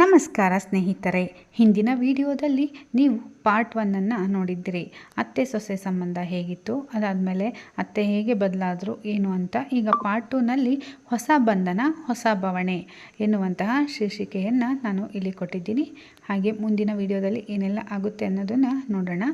ನಮಸ್ಕಾರ ಸ್ನೇಹಿತರೆ. ಹಿಂದಿನ ವಿಡಿಯೋದಲ್ಲಿ ನೀವು ಪಾರ್ಟ್ ಒನ್ನನ್ನು ನೋಡಿದ್ದಿರಿ ಅತ್ತೆ ಸೊಸೆ ಸಂಬಂಧ ಹೇಗಿತ್ತು? ಅದಾದಮೇಲೆ ಅತ್ತೆ ಹೇಗೆ ಬದಲಾದರು, ಏನು ಅಂತ ಈಗ ಪಾರ್ಟ್ ಟೂನಲ್ಲಿ ಹೊಸ ಬಂಧನ, ಹೊಸ ಬವಣೆ ಎನ್ನುವಂತಹ ಶೀರ್ಷಿಕೆಯನ್ನು ನಾನು ಇಲ್ಲಿ ಕೊಟ್ಟಿದ್ದೀನಿ. ಹಾಗೆ ಮುಂದಿನ ವಿಡಿಯೋದಲ್ಲಿ ಏನೆಲ್ಲ ಆಗುತ್ತೆ ಅನ್ನೋದನ್ನು ನೋಡೋಣ.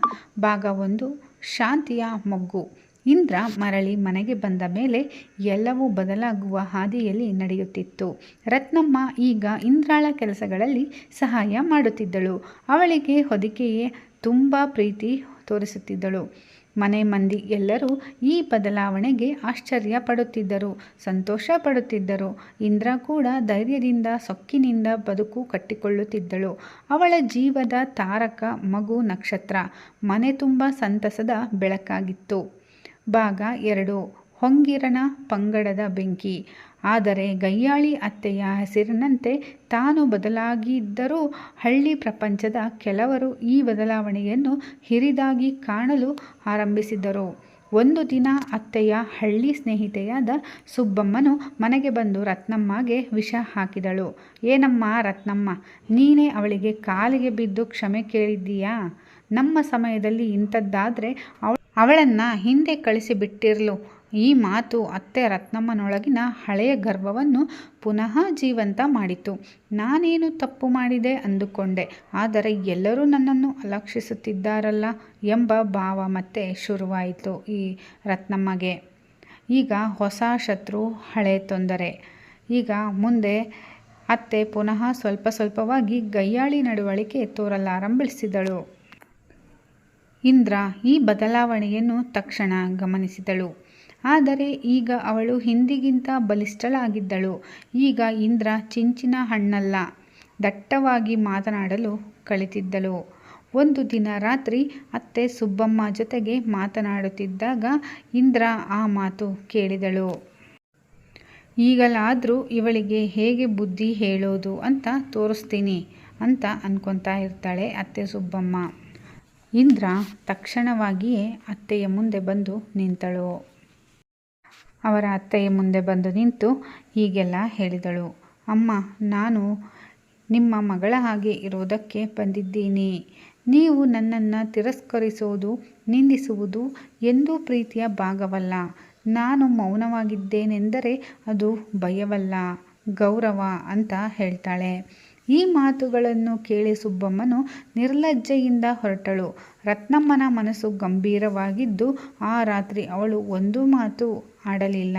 ಭಾಗ ಒಂದು, ಶಾಂತಿಯ ಮೊಗ್ಗು. ಇಂದ್ರ ಮರಳಿ ಮನೆಗೆ ಬಂದ ಮೇಲೆ ಎಲ್ಲವೂ ಬದಲಾಗುವ ಹಾದಿಯಲ್ಲಿ ನಡೆಯುತ್ತಿತ್ತು. ರತ್ನಮ್ಮ ಈಗ ಇಂದ್ರಾಳ ಕೆಲಸಗಳಲ್ಲಿ ಸಹಾಯ ಮಾಡುತ್ತಿದ್ದಳು. ಅವಳಿಗೆ ಹೊದಿಕೆಯೇ ತುಂಬ ಪ್ರೀತಿ ತೋರಿಸುತ್ತಿದ್ದಳು. ಮನೆ ಮಂದಿ ಎಲ್ಲರೂ ಈ ಬದಲಾವಣೆಗೆ ಆಶ್ಚರ್ಯ ಪಡುತ್ತಿದ್ದರು, ಸಂತೋಷ ಪಡುತ್ತಿದ್ದರು. ಇಂದ್ರ ಕೂಡ ಧೈರ್ಯದಿಂದ ಸೊಕ್ಕಿನಿಂದ ಬದುಕು ಕಟ್ಟಿಕೊಳ್ಳುತ್ತಿದ್ದಳು. ಅವಳ ಜೀವದ ತಾರಕ ಮಗು ನಕ್ಷತ್ರ. ಮನೆ ತುಂಬ ಸಂತಸದ ಬೆಳಕಾಗಿತ್ತು. ಭಾಗ ಎರಡು. ಹೊಂಗಿರನ ಪಂಗಡದ ಬೆಂಕಿ. ಆದರೆ ಗಯ್ಯಾಳಿ ಅತ್ತೆಯ ಹೆಸರಿನಂತೆ ತಾನು ಬದಲಾಗಿದ್ದರೂ ಹಳ್ಳಿ ಪ್ರಪಂಚದ ಕೆಲವರು ಈ ಬದಲಾವಣೆಯನ್ನು ಹಿರಿದಾಗಿ ಕಾಣಲು ಆರಂಭಿಸಿದರು ಒಂದು ದಿನ ಅತ್ತೆಯ ಹಳ್ಳಿ ಸ್ನೇಹಿತೆಯಾದ ಸುಬ್ಬಮ್ಮನು ಮನೆಗೆ ಬಂದು ರತ್ನಮ್ಮಗೆ ವಿಷ ಹಾಕಿದಳು. ಏನಮ್ಮ ರತ್ನಮ್ಮ, ನೀನೇ ಅವಳಿಗೆ ಕಾಲಿಗೆ ಬಿದ್ದು ಕ್ಷಮೆ ಕೇಳಿದ್ದೀಯಾ? ನಮ್ಮ ಸಮಯದಲ್ಲಿ ಇಂಥದ್ದಾದರೆ ಅವಳು ಅವಳನ್ನು ಹಿಂದೆ ಕಳಿಸಿಬಿಟ್ಟಿರಲು. ಈ ಮಾತು ಅತ್ತೆ ರತ್ನಮ್ಮನೊಳಗಿನ ಹಳೆಯ ಗರ್ವವನ್ನು ಪುನಃ ಜೀವಂತ ಮಾಡಿತು. ನಾನೇನು ತಪ್ಪು ಮಾಡಿದೆ ಅಂದುಕೊಂಡೆ. ಆದರೆ ಎಲ್ಲರೂ ನನ್ನನ್ನು ಅಲಕ್ಷಿಸುತ್ತಿದ್ದಾರಲ್ಲ ಎಂಬ ಭಾವ ಮತ್ತೆ ಶುರುವಾಯಿತು ಈ ರತ್ನಮ್ಮಗೆ. ಈಗ ಹೊಸ ಶತ್ರು, ಹಳೆ ತೊಂದರೆ. ಈಗ ಮುಂದೆ ಅತ್ತೆ ಪುನಃ ಸ್ವಲ್ಪ ಸ್ವಲ್ಪವಾಗಿ ಗಯ್ಯಾಳಿ ನಡವಳಿಕೆ ತೋರಲಾರಂಭಿಸಿದಳು. ಇಂದ್ರ ಈ ಬದಲಾವಣೆಯನ್ನು ತಕ್ಷಣ ಗಮನಿಸಿದಳು. ಆದರೆ ಈಗ ಅವಳು ಹಿಂದಿಗಿಂತ ಬಲಿಷ್ಠಳಾಗಿದ್ದಳು. ಈಗ ಇಂದ್ರ ಚಿಂಚಿನ ಹಣ್ಣಲ್ಲ. ದಟ್ಟವಾಗಿ ಮಾತನಾಡಲು ಕಲಿತಿದ್ದಳು ಒಂದು ದಿನ ರಾತ್ರಿ ಅತ್ತೆ ಸುಬ್ಬಮ್ಮ ಜೊತೆಗೆ ಮಾತನಾಡುತ್ತಿದ್ದಾಗ ಇಂದ್ರ ಆ ಮಾತು ಕೇಳಿದಳು. ಈಗಲಾದರೂ ಇವಳಿಗೆ ಹೇಗೆ ಬುದ್ಧಿ ಹೇಳೋದು ಅಂತ ತೋರಿಸ್ತೀನಿ ಅಂತ ಅನ್ಕೊತಾ ಇರ್ತಾಳೆ ಅತ್ತೆ ಸುಬ್ಬಮ್ಮ. ಇಂದ್ರ ತಕ್ಷಣವಾಗಿಯೇ ಅತ್ತೆಯ ಮುಂದೆ ಬಂದು ನಿಂತಳು. ಅವರ ಅತ್ತೆಯ ಮುಂದೆ ಬಂದು ನಿಂತು ಹೀಗೆಲ್ಲ ಹೇಳಿದಳು. ಅಮ್ಮ, ನಾನು ನಿಮ್ಮ ಮಗಳ ಹಾಗೆ ಇರೋದಕ್ಕೆ ಬಂದಿದ್ದೀನಿ. ನೀವು ನನ್ನನ್ನು ತಿರಸ್ಕರಿಸೋದು ನಿಂದಿಸುವುದು ಎಂದೂ ಪ್ರೀತಿಯ ಭಾಗವಲ್ಲ. ನಾನು ಮೌನವಾಗಿದ್ದೇನೆಂದರೆ ಅದು ಭಯವಲ್ಲ. ಗೌರವ ಅಂತ ಹೇಳ್ತಾಳೆ. ಈ ಮಾತುಗಳನ್ನು ಕೇಳಿ ಸುಬ್ಬಮ್ಮನು ನಿರ್ಲಜ್ಜೆಯಿಂದ ಹೊರಟಳು. ರತ್ನಮ್ಮನ ಮನಸ್ಸು ಗಂಭೀರವಾಗಿದ್ದು, ಆ ರಾತ್ರಿ ಅವಳು ಒಂದು ಮಾತು ಆಡಲಿಲ್ಲ.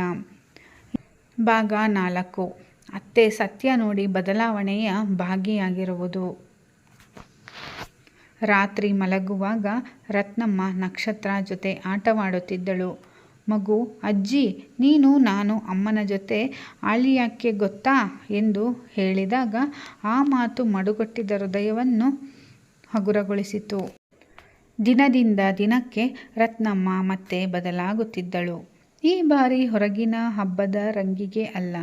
ಭಾಗ ನಾಲ್ಕು. ಅತ್ತೆ ಸತ್ಯ ನೋಡಿ ಬದಲಾವಣೆಯ ಭಾಗಿಯಾಗಿರುವುದು. ರಾತ್ರಿ ಮಲಗುವಾಗ ರತ್ನಮ್ಮ ನಕ್ಷತ್ರ ಜೊತೆ ಆಟವಾಡುತ್ತಿದ್ದಳು. ಮಗು, ಅಜ್ಜಿ, ನೀನು, ನಾನು, ಅಮ್ಮನ ಜೊತೆ ಆಳಿಯಾಕೆ ಗೊತ್ತಾ? ಎಂದು ಹೇಳಿದಾಗ ಆ ಮಾತು ಮಡುಗಟ್ಟಿದ ಹೃದಯವನ್ನು ಹಗುರಗೊಳಿಸಿತು. ದಿನದಿಂದ ದಿನಕ್ಕೆ ರತ್ನಮ್ಮ ಮತ್ತೆ ಬದಲಾಗುತ್ತಿದ್ದಳು. ಈ ಬಾರಿ ಹೊರಗಿನ ಹಬ್ಬದ ರಂಗಿಗೆ ಅಲ್ಲ,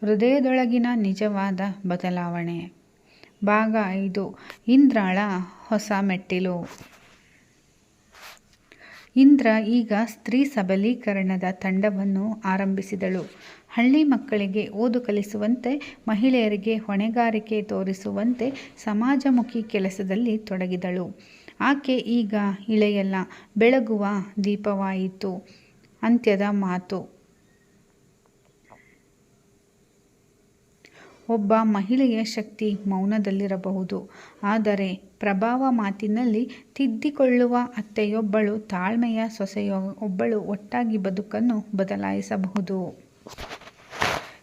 ಹೃದಯದೊಳಗಿನ ನಿಜವಾದ ಬದಲಾವಣೆ. ಭಾಗ ಐದು. ಇಂದ್ರಾಳ ಹೊಸ ಮೆಟ್ಟಿಲು. ಇಂದ್ರ ಈಗ ಸ್ತ್ರೀ ಸಬಲೀಕರಣದ ತಂಡವನ್ನು ಆರಂಭಿಸಿದಳು. ಹಳ್ಳಿ ಮಕ್ಕಳಿಗೆ ಓದು ಕಲಿಸುವಂತೆ, ಮಹಿಳೆಯರಿಗೆ ಹೊಣೆಗಾರಿಕೆ ತೋರಿಸುವಂತೆ ಸಮಾಜಮುಖಿ ಕೆಲಸದಲ್ಲಿ ತೊಡಗಿದಳು. ಆಕೆ ಈಗ ಇಳೆಯಲ್ಲ, ಬೆಳಗುವ ದೀಪವಾಯಿತು. ಅಂತ್ಯದ ಮಾತು. ಒಬ್ಬ ಮಹಿಳೆಯ ಶಕ್ತಿ ಮೌನದಲ್ಲಿರಬಹುದು. ಆದರೆ ಪ್ರಭಾವ ಮಾತಿನಲ್ಲಿ ತಿದ್ದಿಕೊಳ್ಳುವ ಅತ್ತೆಯೊಬ್ಬಳು ತಾಳ್ಮೆಯ ಸೊಸೆಯೊ, ಒಬ್ಬಳು ಒಟ್ಟಾಗಿ ಬದುಕನ್ನು ಬದಲಾಯಿಸಬಹುದು.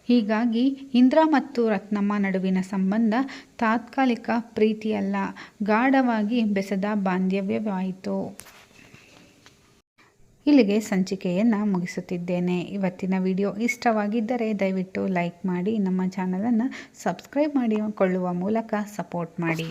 ಹೀಗಾಗಿ ಇಂದ್ರ ಮತ್ತು ರತ್ನಮ್ಮ ನಡುವಿನ ಸಂಬಂಧ ತಾತ್ಕಾಲಿಕ ಪ್ರೀತಿಯಲ್ಲ. ಗಾಢವಾಗಿ ಬೆಸೆದ ಬಾಂಧವ್ಯವಾಯಿತು. ಇಲ್ಲಿಗೆ ಸಂಚಿಕೆಯನ್ನು ಮುಗಿಸುತ್ತಿದ್ದೇನೆ. ಇವತ್ತಿನ ವಿಡಿಯೋ ಇಷ್ಟವಾಗಿದ್ದರೆ ದಯವಿಟ್ಟು ಲೈಕ್ ಮಾಡಿ, ನಮ್ಮ ಚಾನಲನ್ನು ಸಬ್ಸ್ಕ್ರೈಬ್ ಮಾಡಿಕೊಳ್ಳುವ ಮೂಲಕ ಸಪೋರ್ಟ್ ಮಾಡಿ.